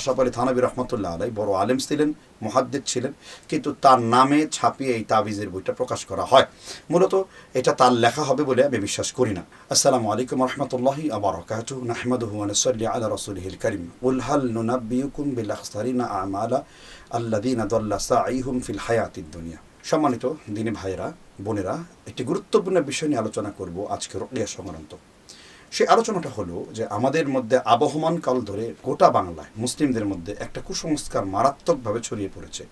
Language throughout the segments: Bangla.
আশরাফ আলী থানবী রহমতুল্লাহ আলাই বড় আলেম ছিলেন মহাদ্দিদ ছিলেন, কিন্তু তার নামে ছাপিয়ে এই তাবিজের বইটা প্রকাশ করা হয়। মূলত এটা তার লেখা হবে বলে আমি বিশ্বাস করি না। আসসালামু আলাইকুম রহমতুল্লাহি আবরকাতু নাহমাদুহু ওয়া নুসাল্লি আলা রাসূলিহিল কারীম। উল হাল নুনাব্বিউকুম বিল আখসারিনা আমালা আল্লাযীনা দাল্লা সাঈহুম ফিল হায়াতিদ দুনিয়া। সম্মানিত দিনী ভাইয়েরা, বোনেরা, একটি গুরুত্বপূর্ণ বিষয় নিয়ে আলোচনা করব আজকে রোকেয়া সংক্রান্ত সেই আলোচনাটা হলো যে আমাদের মধ্যে আবহমান কাল ধরে গোটা বাংলায় মুসলিমদের মধ্যে একটা কুসংস্কার মারাত্মকভাবে ছড়িয়ে পড়েছে।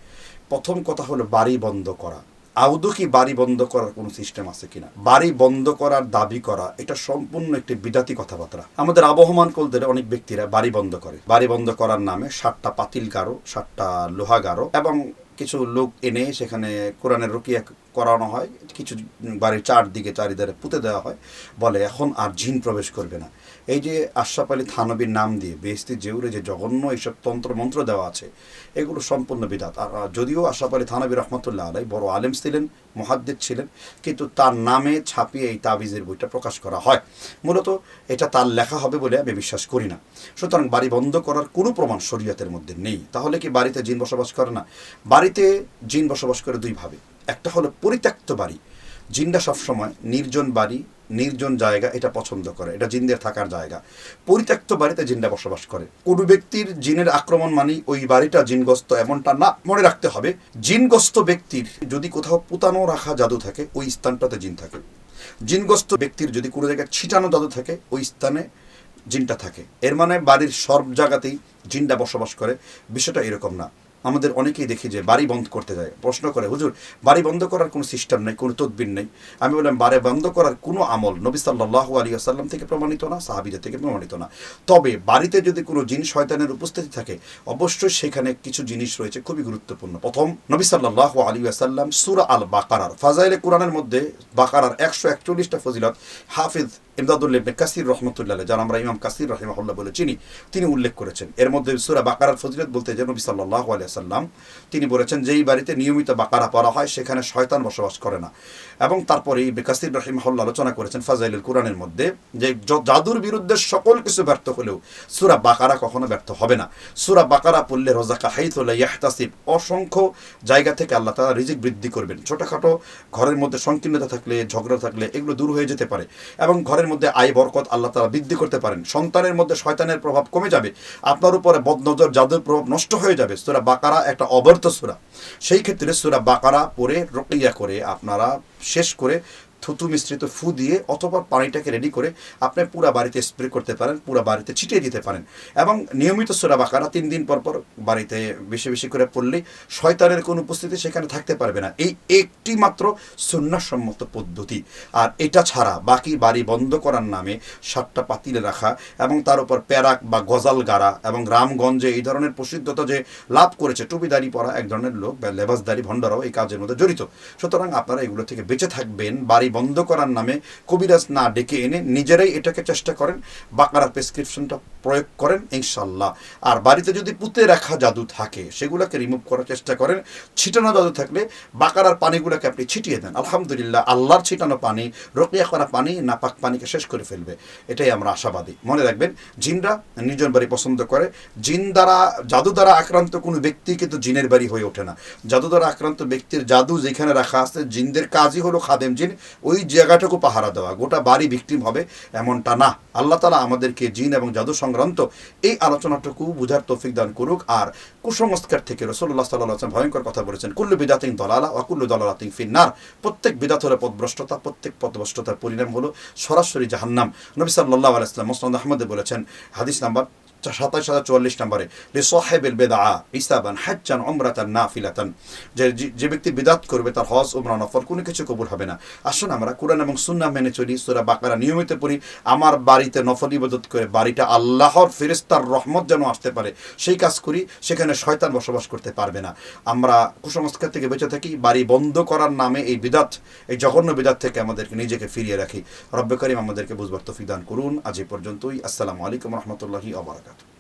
প্রথম কথা হলো বাড়ি বন্ধ করা। আউদু কি বাড়ি বন্ধ করার কোনো সিস্টেম আছে কিনা? বাড়ি বন্ধ করার দাবি করা, এটা সম্পূর্ণ একটি বিদাতি কথাবার্তা। আমাদের আবহমান কল ধরে অনেক ব্যক্তিরা বাড়ি বন্ধ করে। বাড়ি বন্ধ করার নামে সাতটা পাতিল গারো, সাতটা লোহা গারো এবং কিছু লোক এনে সেখানে কোরআনের রুকিয়া করানো হয়, কিছু বাড়ির চারদিকে চারিধারে পুঁতে দেওয়া হয়, বলে এখন আর জিন প্রবেশ করবে না। এই যে আশরাফ আলী থানবীর নাম দিয়ে বেহস্তি জেউরে যে জঘন্য এইসব তন্ত্র মন্ত্র দেওয়া আছে, এগুলো সম্পূর্ণ বিদাত। আর আর যদিও আশরাফ আলী থানবী রহমতুল্লাহ আলাই বড় আলেম ছিলেন মহাদ্দিদ ছিলেন, কিন্তু তার নামে ছাপিয়ে এই তাবিজের বইটা প্রকাশ করা হয়। মূলত এটা তার লেখা হবে বলে আমি বিশ্বাস করি না। সুতরাং বাড়ি বন্ধ করার কোনো প্রমাণ শরীয়তের মধ্যে নেই। তাহলে কি বাড়িতে জিন বসবাস করে না? বাড়িতে জিন বসবাস করে দুইভাবে একটা হলো পরিত্যক্ত বাড়ি। জিনটা সবসময় নির্জন বাড়ি, নির্জন জায়গা, এটা পছন্দ করে। এটা জিনদের থাকার জায়গা। পরিত্যক্ত বাড়িতে জিনটা বসবাস করে। কোনো ব্যক্তির জিনের আক্রমণ মানি ওই বাড়িটা জিনগ্রস্ত এমনটা না। মনে রাখতে হবে, জিনগ্রস্ত ব্যক্তির যদি কোথাও পুতানো রাখা জাদু থাকে, ওই স্থানটাতে জিন থাকে। জিনগ্রস্ত ব্যক্তির যদি কোনো জায়গায় ছিটানো জাদু থাকে, ওই স্থানে জিনটা থাকে। এর মানে বাড়ির সব জায়গাতেই জিনটা বসবাস করে। বিষয়টা এরকম না। আমাদের অনেকেই দেখি যে বাড়ি বন্ধ করতে যায়। প্রশ্ন করে, হুজুর, বাড়ি বন্ধ করার কোনো সিস্টেম নেই, কোনো তদবির নেই? আমি বললাম, বাড়ি বন্ধ করার কোনো আমল নবী সাল্লাহ আলী আসাল্লাম থেকে প্রমাণিত না, সাহাবিদের থেকে প্রমাণিত না। তবে বাড়িতে যদি কোনো জিন শয়তানের উপস্থিতি থাকে, অবশ্যই সেখানে কিছু জিনিস রয়েছে খুবই গুরুত্বপূর্ণ। প্রথম, নবী সাল্লাহ আলী আসাল্লাম সুরা আল বাকারার ফাজাইলে কোরআনের মধ্যে বাকারার একশো একচল্লিশটা ফজিলত হাফিজ ইমদাদুল্লাহ ইবনে কাসির রহমতুল্লাহ যারা আমরা ইমাম কাসির রহিমাহুল্লাহ বলে চিনি, তিনি উল্লেখ করেছেন। এর মধ্যে সুরা বাকারার ফজিলত বলতে যে নবী সাল্লাহ আলিয়াল্লাম তিনি বলেছেন, যেই বাড়িতে নিয়মিত বাকারা পড়া হয়, সেখানে শয়তান বসবাস করে না। এবং তারপরে ইবনে কাসির রহিমাহুল্লাহ আলোচনা করেছেন ফাজাইলুল কোরআনের মধ্যে যে জাদুর বিরুদ্ধে সকল কিছু ব্যর্থ হলেও সুরা বাকারা কখনো ব্যর্থ হবে না। সুরা বাকারা পড়লে রোজাকা হাইতুল্লাহ ইয়াহতাসিব, অসংখ্য জায়গা থেকে আল্লাহ তারা রিজিক বৃদ্ধি করবেন। ছোটোখাটো ঘরের মধ্যে সংকীর্ণতা থাকলে, ঝগড়া থাকলে এগুলো দূর হয়ে যেতে পারে এবং ঘরের মধ্যে আয় বরকত আল্লাহ তারা বৃদ্ধি করতে পারেন। সন্তানের মধ্যে শয়তানের প্রভাব কমে যাবে, আপনার উপরে বদনজর, জাদুর প্রভাব নষ্ট হয়ে যাবে। সুরা বাকারা একটা অবর্ত সুরা। সেই ক্ষেত্রে সুরা বাকারা পরে রকিয়া করে আপনারা শেষ করে থুতু মিশ্রিত ফু দিয়ে অথবা পানিটাকে রেডি করে আপনি পুরা বাড়িতে স্প্রে করতে পারেন, পুরা বাড়িতে ছিটিয়ে দিতে পারেন। এবং নিয়মিত সোরা বাকারা তিন দিন পর পর বাড়িতে বেশি বেশি করে পড়লে শয়তানের কোনো উপস্থিতি সেখানে থাকতে পারবে না। এই একটি মাত্র সুন্নাসম্মত পদ্ধতি। আর এটা ছাড়া বাকি বাড়ি বন্ধ করার নামে সাতটা পাতিলে রাখা এবং তার উপর প্যারাক বা গজাল গাড়া এবং রামগঞ্জে এই ধরনের প্রসিদ্ধতা যে লাভ করেছে টুপিদারি পরা এক ধরনের লোক বা লেবাসদারি, ভণ্ডারাও এই কাজের মধ্যে জড়িত। সুতরাং আপনারা এগুলো থেকে বেঁচে থাকবেন, বাড়ি বন্ধ করার নামে কবিরাজ না ডেকে এনে নিজেরাই এটাকে চেষ্টা করেন বাকারার প্রেসক্রিপশনটা প্রয়োগ করেন ইনশাল্লাহ আর বাড়িতে যদি পুঁতে রাখা জাদু থাকে, সেগুলোকে রিমুভ করার চেষ্টা করেন, ছিটানো জাদু থাকলে বাকারার পানিগুলোকে আপনি ছিটিয়ে দেন। আলহামদুলিল্লাহ, আল্লাহর ছিটানো পানি, রকিয়া করা পানি, নাপাক পানিকে শেষ করে ফেলবে। এটাই আমরা আশাবাদী। মনে রাখবেন, জিনরা নির্জন বাড়ি পছন্দ করে। জিন দ্বারা, জাদু দ্বারা আক্রান্ত কোনো ব্যক্তি কিন্তু জিনের বাড়ি হয়ে ওঠে না। জাদু দ্বারা আক্রান্ত ব্যক্তির জাদু যেখানে রাখা আছে, জিনদের কাজই হলো খাদেম জিন ওই জায়গাটুকু পাহারা দেওয়া, গোটা বাড়ি ভিক্টিম হবে এমনটা না। আল্লাহ তালা আমাদেরকে জিন এবং জাদু সংক্রান্ত এই আলোচনাটুকু বুঝার তৌফিক দান করুক। আর কুসংস্কার থেকে রসল্লাহ সাল্লাহ ভয়ঙ্কর কথা বলেছেন, কুল্লু বিদাতিং দলালা অকুল্লু দলালাতিং ফিন্নার। প্রত্যেক বিদাত হলো পদভ্রষ্টতা, প্রত্যেক পদভ্রষ্টতার পরিণাম হলো সরাসরি জাহান্নাম। নবী সাল্লাহ আলাইসলাম মোসলাম আহমদে বলেছেন, হাদিস নাম্বার সাতাশ হাজার চুয়াল্লিশ নম্বরে লি সাহেবেল বেদা ইসাবান হাজ্জান অমরাতান না ফিলাতান যে যে ব্যক্তি বিদাত করবে, তার হজ, উমরা নফর কোনো কিছু কবুল হবে না। আসুন আমরা কোরআন এবং সুন্না মেনে চলি, সুরা বাকারা নিয়মিত পড়ি। আমার বাড়িতে নফল ইবাদত করে, বাড়িটা আল্লাহর ফেরেস্তার রহমত যেন আসতে পারে, সেই কাজ করি, সেখানে শয়তান বসবাস করতে পারবে না। আমরা কুসংস্কার থেকে বেঁচে থাকি, বাড়ি বন্ধ করার নামে এই বিদাত, এই জঘন্য বিদাত থেকে আমাদেরকে নিজেকে ফিরিয়ে রাখি। রব্বে করিম আমাদেরকে বুঝবার তফিক দান করুন। আজ এই পর্যন্তই। আসসালামু আলাইকুম রহমতুল্লাহি আবরাকাত obrigado.